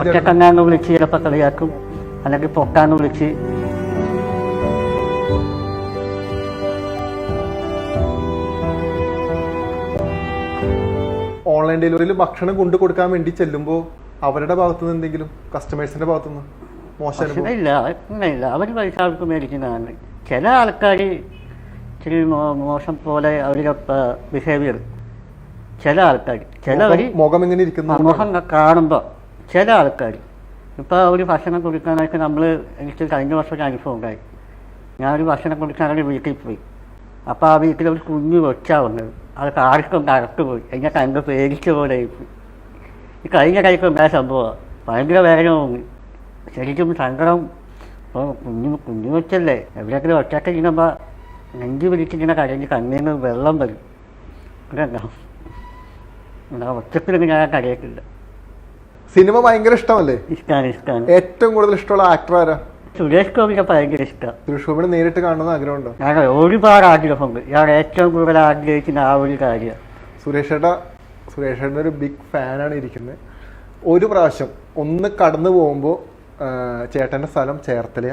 ഒറ്റക്കണ്ണാന്ന് വിളിച്ച് ചിലപ്പോൾ കളിയാക്കും. അല്ലെങ്കിൽ പൊട്ടാന്ന് വിളിച്ച്. ഓൺലൈൻ ഡെലിവറിയിൽ ഭക്ഷണം കൊണ്ടു കൊടുക്കാൻ വേണ്ടി ചെല്ലുമ്പോൾ അവരുടെ ഭാഗത്തുനിന്ന് എന്തെങ്കിലും കസ്റ്റമേഴ്സിന്റെ ഭാഗത്തുനിന്ന് മോശം ഇല്ല ഇല്ല അവർ പൈസ അവർക്ക് മേടിക്കുന്നതാണ്. ചില ആൾക്കാർ ഇച്ചിരി മോശം പോലെ അവരുടെ ബിഹേവിയർ ചില ആൾക്കാർ ചില മുഖം- മുഖം എങ്ങനെ ഇരിക്കുന്നു മുഖം കാണുമ്പോൾ ചില ആൾക്കാർ ഇപ്പോൾ ഒരു ഭക്ഷണം കൊടുക്കാനായിട്ട് നമ്മൾ എനിക്ക് കഴിഞ്ഞ വർഷം ഒരു അനുഭവം ഉണ്ടായി. ഞാനൊരു ഭക്ഷണം കൊടുക്കാനായിട്ട് വീട്ടിൽ പോയി. അപ്പോൾ ആ വീട്ടിൽ ഒരു കുഞ്ഞു കൊച്ചാ വന്നത്. അത് ആർക്കും കറക്റ്റ് പോയി. എന്നെ കണ്ട് പേടിച്ച പോലെ ഈ കഴിഞ്ഞ കൈക്ക് ഉണ്ടായ സംഭവമാണ് ഭയങ്കര വേദന തോന്നി ശരിക്കും സങ്കടം. ഇപ്പോൾ കുഞ്ഞു കുഞ്ഞു വെച്ചല്ലേ എവിടെയെങ്കിലും ഒറ്റക്കെ ഇങ്ങനെ നെഞ്ചു പിടിച്ചിങ്ങനെ കരഞ്ഞ് കണ്ണിൽ വെള്ളം വരും. ഇതുണ്ടാവും ഒറ്റക്കിലൊക്കെ ഞാൻ കരയത്തില്ല. സിനിമ ഭയങ്കര ഇഷ്ടമല്ലേ? ഇഷ്ടമാണ് ഇഷ്ടമാണ് ഏറ്റവും കൂടുതൽ ഇഷ്ടമുള്ള ആക്ടർ ആരാ? സുരേഷ് ഗോപിനെ ഭയങ്കര ഇഷ്ടം. സുരേഷ് ഗോപിനെ നേരിട്ട് കാണുന്ന ആഗ്രഹമുണ്ടോ? ഞാൻ ഒരുപാട് ആഗ്രഹമുണ്ട്. ഞാൻ ഏറ്റവും കൂടുതൽ ആഗ്രഹിക്കുന്ന ആ ഒരു കാര്യം. സുരേഷ് ഏട്ടാ സുരേഷ് ഏട്ടന്റെ ഒരു ബിഗ് ഫാനാണ് ഇരിക്കുന്നത് ഒരു പ്രാവശ്യം ഒന്ന് കടന്നു പോകുമ്പോൾ ചേട്ടന്റെ സ്ഥലം ചേർത്തല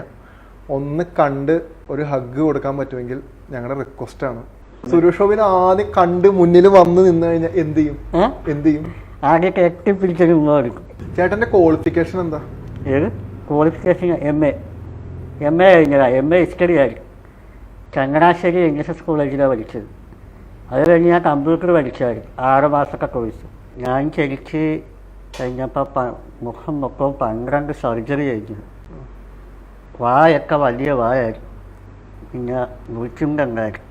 ഒന്ന് കണ്ട് ഒരു ഹഗ് കൊടുക്കാൻ പറ്റുമെങ്കിൽ ഞങ്ങളുടെ റിക്വസ്റ്റാണ് സുരേഷ് ഗോപിനെ ആദ്യം കണ്ട് മുന്നിൽ വന്ന് നിന്ന് കഴിഞ്ഞാൽ എന്ത് ചെയ്യും? എന്ത് ചെയ്യും? ആദ്യം കെട്ടിപ്പിടിച്ചൊരു ഉമ്മ കൊടുക്കും ചേട്ടന്റെ ക്വാളിഫിക്കേഷൻ എന്താ? ഏത്? Qualification M A M A കഴിഞ്ഞതാണ് എം എ ഹിസ്റ്ററി ആയിരുന്നു. ചങ്ങനാശ്ശേരി ഇംഗ്ലീഷ് കോളേജിലാണ് പഠിച്ചത്. അത് കഴിഞ്ഞ് ഞാൻ കമ്പ്യൂട്ടർ പഠിച്ചായിരുന്നു. ആറ് മാസത്തെ കോഴ്സ് ഞാൻ ശരിക്ക് കഴിഞ്ഞപ്പോൾ മുഖം മൊത്തം പന്ത്രണ്ട് സർജറി കഴിഞ്ഞു. വായൊക്കെ വലിയ വായായിരുന്നു. പിന്നെ മുറിച്ചുണ്ടുണ്ടായിരുന്നു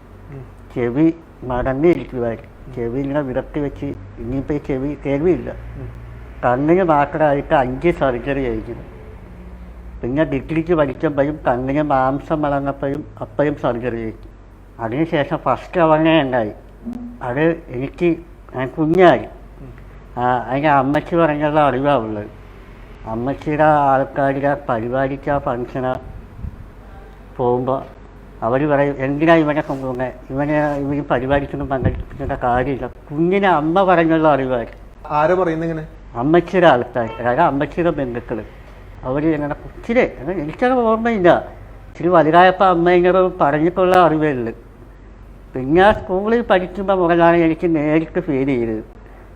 ചെവി മടങ്ങിയിരിക്കുമായിരുന്നു ചെവി ഇങ്ങനെ വിടർത്തി വെച്ച് ഇനിയിപ്പോൾ ഈ ചെവി കേൾവിയില്ല കണ്ണിന് മാത്രമായിട്ട് അഞ്ച് സർജറി കഴിക്കുന്നു പിന്നെ ഡിഗ്രിക്ക് വലിച്ചപ്പോഴും കണ്ണിന് മാംസം വളർന്നപ്പോഴും അപ്പോഴും സർജറി കഴിക്കും അതിനുശേഷം ഫസ്റ്റ് അവനെ ഉണ്ടായി. അത് എനിക്ക് ഞാൻ കുഞ്ഞായി. അതിന്റെ അമ്മച്ചി പറഞ്ഞുള്ള അറിവാണ് ഉള്ളത്. അമ്മച്ചിയുടെ ആൾക്കാരുടെ പരിപാടിക്ക് ആ പോകുമ്പോൾ അവർ പറയും എന്തിനാ ഇവനെ കൊണ്ടുപോകുന്നത് ഇവനെ ഇവന് പരിപാടിക്കൊന്നും പങ്കെടുപ്പിക്കേണ്ട കാര്യമില്ല. കുഞ്ഞിനെ അമ്മ പറഞ്ഞുള്ള അറിവായിരുന്നു ആരോ പറയുന്നിങ്ങനെ അമ്മച്ചിയുടെ ആൾക്കാർ അതായത് അമ്മച്ചിയുടെ ബന്ധുക്കൾ അവർ ഞങ്ങളുടെ അങ്ങനെ എനിക്കത് ഓർമ്മയില്ല. ഇച്ചിരി വലുതായപ്പോൾ അമ്മ ഇങ്ങനെ പറഞ്ഞിട്ടുള്ള അറിവേ ഉള്ളു. പിന്നെ സ്കൂളിൽ പഠിക്കുമ്പോൾ മുതലാണ് എനിക്ക് നേരിട്ട് ഫീൽ ചെയ്തത്.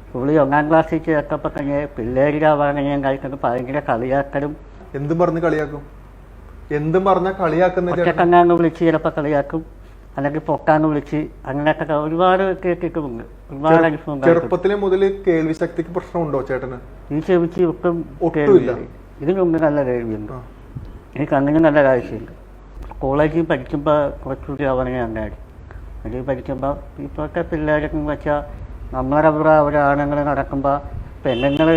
സ്കൂളിൽ ഒന്നാം ക്ലാസ്സിൽ ചേർത്തപ്പോൾ തന്നെ പിള്ളേരുടെ പറഞ്ഞ കഴിക്കുന്നത് ഭയങ്കര കളിയാക്കലും എന്തും പറഞ്ഞ് കളിയാക്കും. എന്തും പറഞ്ഞാൽ കളിയാക്കുന്ന ഒറ്റക്കണ്ണാന്ന് വിളിച്ച് ചിലപ്പോൾ കളിയാക്കും. അല്ലെങ്കിൽ പൊക്കാന്ന് വിളിച്ച് അങ്ങനെയൊക്കെ ഒരുപാട് കേട്ടിട്ടുമുണ്ട്. ഒരുപാട് അനുഭവം. ചെറുപ്പത്തിലെ മുതൽ കേൾവി ശക്തിക്ക് പ്രശ്നമുണ്ടോ ചേട്ടന്? ഈ ചെവിക്ക് ഒട്ടും ഇതിന് കേൾവിയില്ല. ഇതിനുണ്ട് നല്ല കേൾവിയുണ്ട്. എനിക്ക് അങ്ങനെ നല്ല കാഴ്ചയുണ്ട്. കോളേജിൽ പഠിക്കുമ്പോൾ കുറച്ചുകൂടി അവനെ അങ്ങനെ അതിൽ പഠിക്കുമ്പോൾ ഇപ്പോഴത്തെ പിള്ളേരൊക്കെ വെച്ചാൽ നമ്മളെ അവിടെ അവരാണങ്ങൾ നടക്കുമ്പോ നടക്കുമ്പോൾ പെണ്ണുങ്ങൾ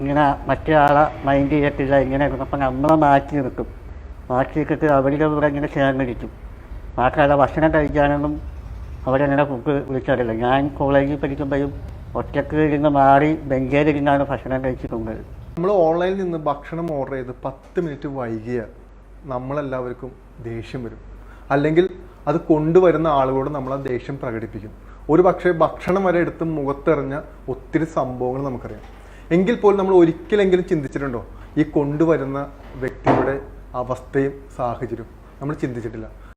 ഇങ്ങനെ മറ്റേ ആളെ മൈൻഡ് ചെയ്യത്തില്ല ഇങ്ങനെ അപ്പം നമ്മളെ മാറ്റി നിർത്തും. മാറ്റി നിർത്തിട്ട് അവരുടെ കൂടെ ഇങ്ങനെ ചേർന്നിരിക്കും മാത്രമല്ല ഭക്ഷണം കഴിക്കാനൊന്നും അവരങ്ങനെ കുക്ക് വിളിച്ചറിയില്ല ഞാൻ കോളേജിൽ പഠിക്കുമ്പോഴും ഒറ്റയ്ക്ക് ഇരുന്ന് മാറി ബെഞ്ചേലിരുന്നാണ് ഭക്ഷണം കഴിച്ചിട്ടുണ്ട് നമ്മൾ ഓൺലൈനിൽ നിന്ന് ഭക്ഷണം ഓർഡർ ചെയ്ത് പത്ത് മിനിറ്റ് വൈകിയ നമ്മളെല്ലാവർക്കും ദേഷ്യം വരും. അല്ലെങ്കിൽ അത് കൊണ്ടുവരുന്ന ആളുകളോട് നമ്മൾ ആ ദേഷ്യം പ്രകടിപ്പിക്കും. ഒരു പക്ഷേ ഭക്ഷണം വരെ എടുത്ത് മുഖത്തെറിഞ്ഞ ഒത്തിരി സംഭവങ്ങൾ നമുക്കറിയാം. എങ്കിൽ പോലും നമ്മൾ ഒരിക്കലെങ്കിലും ചിന്തിച്ചിട്ടുണ്ടോ? ഈ കൊണ്ടുവരുന്ന വ്യക്തിയുടെ അവസ്ഥയും സാഹചര്യവും. നമ്മൾ ചിന്തിച്ചിട്ടില്ല.